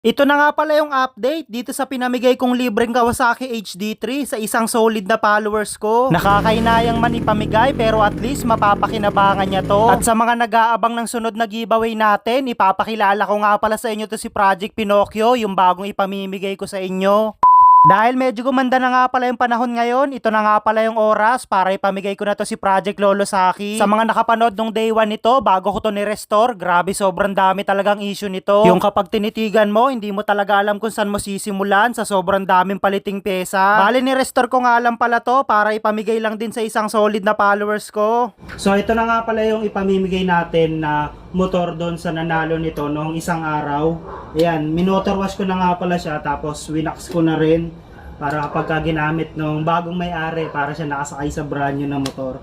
Ito na nga pala yung update dito sa pinamigay kong libreng Kawasaki HD3 sa isang solid na followers ko. Nakakainayang man ipamigay pero at least mapapakinabangan niya to. At sa mga nag-aabang ng sunod na giveaway natin, ipapakilala ko nga pala sa inyo to si Project Pinocchio, yung bagong ipamimigay ko sa inyo. Dahil medyo gumanda na nga pala yung panahon ngayon, ito na nga pala yung oras para ipamigay ko na to si Project Lolo Saki. Sa mga nakapanood nung day 1 nito, bago ko to ni-restore, grabe sobrang dami talagang issue nito. Yung kapag tinitigan mo, hindi mo talaga alam kung saan mo sisimulan sa sobrang daming paliting pyesa. Bali ni-restore ko nga lang pala to para ipamigay lang din sa isang solid na followers ko. So ito na nga pala yung ipamimigay natin na motor doon sa nanalo nito noong isang araw. Ayan, minotor wash ko na nga pala siya tapos winax ko na rin para kapag ka ginamit nung bagong may-ari para siya nakasakay sa brand new na motor.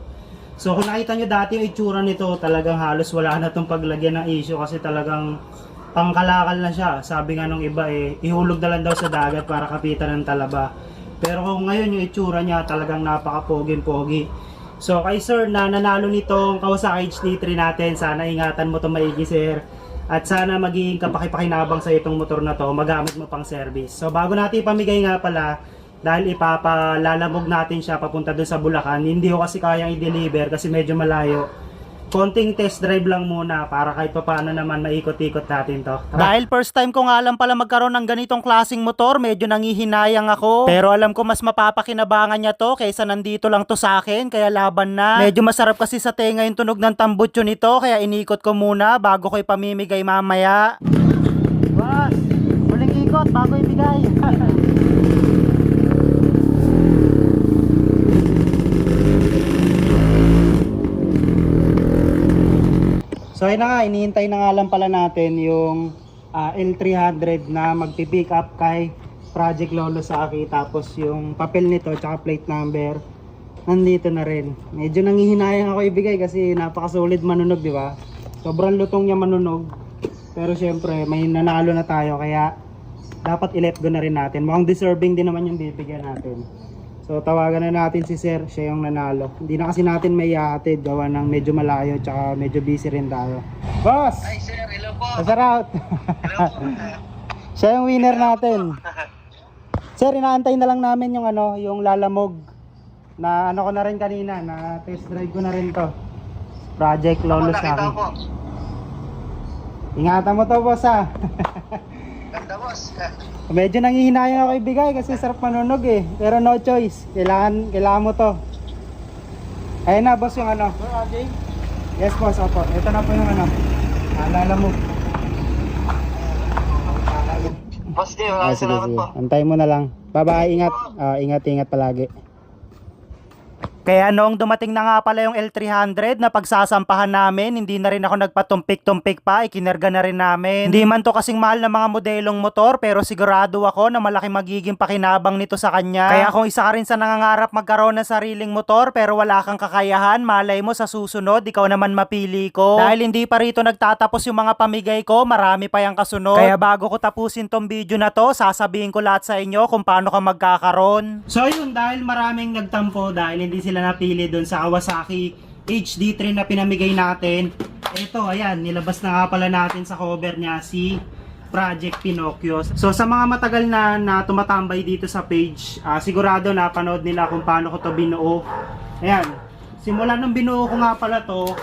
So kung nakita nyo dati yung itsura nito, talagang halos wala na itong paglagyan ng issue kasi talagang pangkalakal na siya. Sabi nga nung iba eh, ihulog na lang daw sa dagat para kapitan ng talaba. Pero kung ngayon yung itsura niya talagang napaka-pogi-pogi. So kay sir na nanalo nitong Kawasaki HD3 natin, sana ingatan mo to maigi sir. At sana maging kapakipakinabang sa itong motor na to, magamit mo pang service. So bago natin ipamigay nga pala, dahil ipapalalamog natin siya papunta doon sa Bulacan, hindi ko kasi kayang i-deliver kasi medyo malayo. Konting test drive lang muna para kahit pa paano naman maikot-ikot natin to. Dahil first time ko nga alam pala magkaroon ng ganitong klasing motor, medyo nangihinayang ako. Pero alam ko mas mapapakinabangan niya to kaysa nandito lang to sa akin, kaya laban na. Medyo masarap kasi sa tenga yung tunog ng tambutso nito, kaya inikot ko muna bago ko ipamimigay mamaya. Boss, huling ikot bago ibigay. So ayun na nga, inihintay na nga lang pala natin yung ah, L300 na magpipick up kay Project Lolo sa Aki. Tapos yung papel nito, tsaka plate number, nandito na rin. Medyo nangihinayang ako ibigay kasi napaka-solid manunog, di ba? Sobrang lutong niya manunog. Pero syempre, may nanalo na tayo kaya dapat i-let go na rin natin. Mukhang deserving din naman yung bibigyan natin. So tawagan na natin si Sir, siya yung nanalo. Hindi na kasi natin may ihahatid, gawa ng medyo malayo tsaka medyo busy rin tayo. Boss! Hi sir, hello po. Pasar out! Hello po. siya yung winner natin. Sir, inaantay na lang namin yung ano, yung lalamog. Na ano ko na rin kanina, na test drive ko na rin to. Project Ako Lolo sa nakita ko. Ingatan mo to, boss ha. Ganda boss. Medyo nangihinayang ako ibigay kasi sarap manunog eh. Pero no choice. Kailangan, kailangan mo to. Ayun na, boss, yung ano. Yes, boss, opo. Ito na po yung ano. Alala mo. Boss Dio, Ah, sige, salamat sige. po. Antay mo na lang. Bye-bye, ingat. Ah, ingat, ingat palagi. Kaya noong dumating na nga pala yung L300 na pagsasampahan namin, hindi na rin ako nagpatumpik-tumpik pa, ikinerga na rin namin. Hindi man to kasing mahal na mga modelong motor, pero sigurado ako na malaki magiging pakinabang nito sa kanya. Kaya kung isa ka rin sa nangangarap magkaroon ng sariling motor pero wala kang kakayahan, malay mo sa susunod, ikaw naman mapili ko. Dahil hindi pa rito nagtatapos yung mga pamigay ko, marami pa yung kasunod. Kaya bago ko tapusin tong video na to, sasabihin ko lahat sa inyo kung paano ka magkakaroon. So yun, dahil maraming nagtampo, dahil hindi sila napili doon sa Kawasaki HD3 na pinamigay natin. Ito, ayan, nilabas na nga pala natin sa cover niya si Project Pinocchio. So sa mga matagal na, na tumatambay dito sa page, ah, sigurado na panood nila kung paano ko to binuo. Ayan, simula nung binuo ko nga pala to,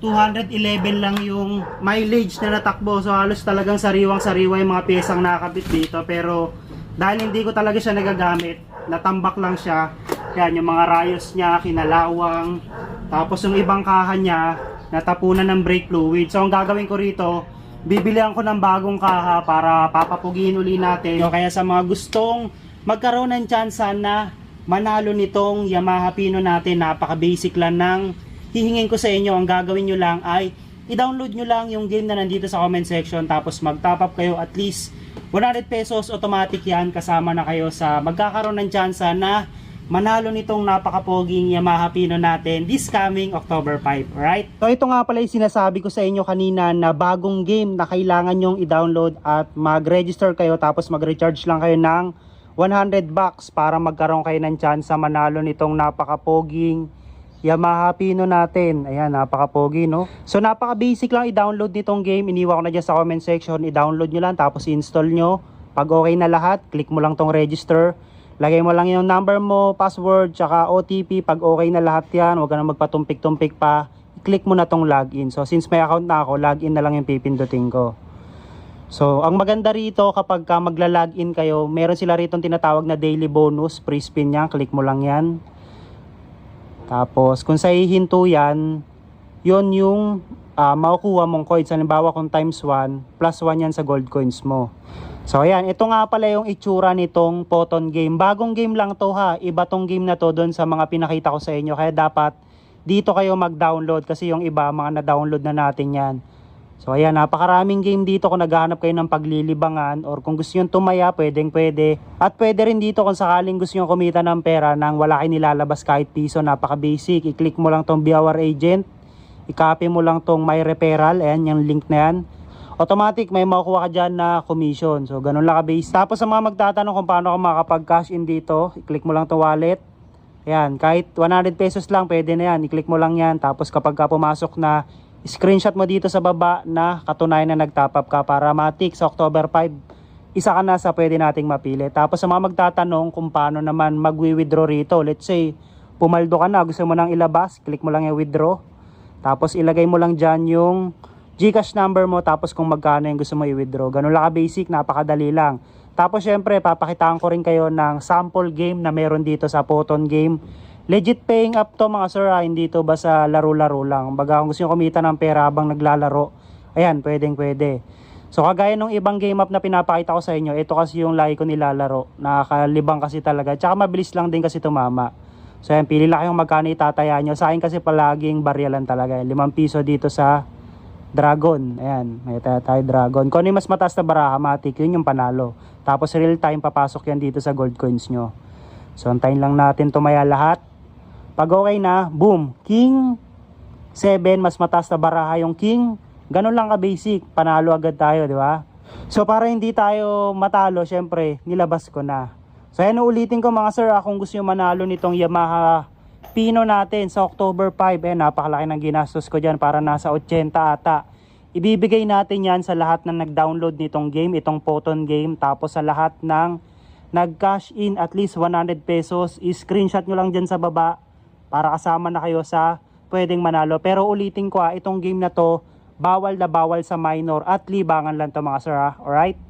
211 lang yung mileage na natakbo. So halos talagang sariwang sariwa yung mga pyesang nakakabit dito. Pero dahil hindi ko talaga siya nagagamit, natambak lang siya. Yan, yung mga rayos niya, kinalawang. Tapos yung ibang kaha niya, natapunan ng brake fluid. So ang gagawin ko rito, bibilihan ko ng bagong kaha para papapugihin uli natin. O kaya sa mga gustong magkaroon ng tsansa na manalo nitong Yamaha Pino natin, napaka-basic lang ng hihingin ko sa inyo. Ang gagawin nyo lang ay i-download nyo lang yung game na nandito sa comment section tapos mag-top up kayo at least 100 pesos automatic yan kasama na kayo sa magkakaroon ng tsansa na manalo nitong napakapoging Yamaha Pino natin this coming October 5, alright? So ito nga pala yung sinasabi ko sa inyo kanina na bagong game na kailangan nyong i-download at mag-register kayo tapos mag-recharge lang kayo ng 100 bucks para magkaroon kayo ng chance sa manalo nitong napakapoging Yamaha Pino natin. Ayan, napaka-pogi, no? So, napaka-basic lang i-download nitong game. Iniwan ko na dyan sa comment section. I-download nyo lang, tapos i-install nyo. Pag okay na lahat, click mo lang tong register. Lagay mo lang yung number mo, password, tsaka OTP. Pag okay na lahat yan, huwag ka na magpatumpik-tumpik pa. Click mo na tong login. So, since may account na ako, login na lang yung pipindutin ko. So, ang maganda rito kapag ka magla-login kayo, meron sila rito tinatawag na daily bonus, free spin yan, click mo lang yan. Tapos, kung sa hihinto yan, yun yung ah, makukuha mong coins. Halimbawa kung times 1, plus 1 yan sa gold coins mo. So, ayan, ito nga pala yung itsura nitong Photon game. Bagong game lang to ha. Iba tong game na to doon sa mga pinakita ko sa inyo. Kaya dapat dito kayo mag-download kasi yung iba, mga na-download na natin yan. So ayan, napakaraming game dito kung naghahanap kayo ng paglilibangan or kung gusto nyo tumaya, pwedeng pwede. At pwede rin dito kung sakaling gusto nyo kumita ng pera nang wala kayo nilalabas kahit piso, napaka basic. I-click mo lang tong Our Agent, i-copy mo lang tong My Referral, ayan yung link na yan. Automatic may makukuha ka dyan na commission. So ganun lang ka-base. Tapos sa mga magtatanong kung paano ka makakapag-cash in dito, i-click mo lang tong wallet. Ayan, kahit 100 pesos lang, pwede na yan. I-click mo lang yan. Tapos kapag ka pumasok na, screenshot mo dito sa baba na katunayan na nag-top up ka para matik sa October 5. Isa ka na sa pwede nating mapili. Tapos sa mga magtatanong kung paano naman magwi-withdraw rito. Let's say, pumaldo ka na, gusto mo nang ilabas, click mo lang yung withdraw. Tapos ilagay mo lang dyan yung Gcash number mo tapos kung magkano yung gusto mo i-withdraw. Ganun lang ka-basic, napakadali lang. Tapos syempre, papakitaan ko rin kayo ng sample game na meron dito sa Photon Game. Legit paying up to mga sir, hindi to basta laro-laro lang. Baga kung gusto nyo kumita ng pera habang naglalaro, ayan, pwedeng pwede. So kagaya nung ibang game up na pinapakita ko sa inyo, ito kasi yung lagi ko nilalaro. Nakakalibang kasi talaga. Tsaka mabilis lang din kasi tumama. So ayan, pili lang kayong magkano itataya nyo. Sa akin kasi palaging baryalan talaga. 5 piso dito sa Dragon. Ayan, may tayo, tayo Dragon. Kung ano yung mas mataas na baraha, matik, yun yung panalo. Tapos real time, papasok yan dito sa gold coins nyo. So, antayin lang natin tumaya lahat. Pag okay na, boom, King 7, mas mataas na baraha yung King. Ganun lang ka-basic, panalo agad tayo, di ba? So, para hindi tayo matalo, syempre, nilabas ko na. So, ayan, ulitin ko mga sir, ah, kung gusto nyo manalo nitong Yamaha Pino natin sa October 5, eh, napakalaki ng ginastos ko dyan para nasa 80 ata. Ibibigay natin yan sa lahat na nag-download nitong game, itong Photon game, tapos sa lahat ng nag-cash in at least 100 pesos, i-screenshot nyo lang dyan sa baba para kasama na kayo sa pwedeng manalo. Pero ulitin ko ah, itong game na to, bawal na bawal sa minor at libangan lang to mga sir ah. Alright?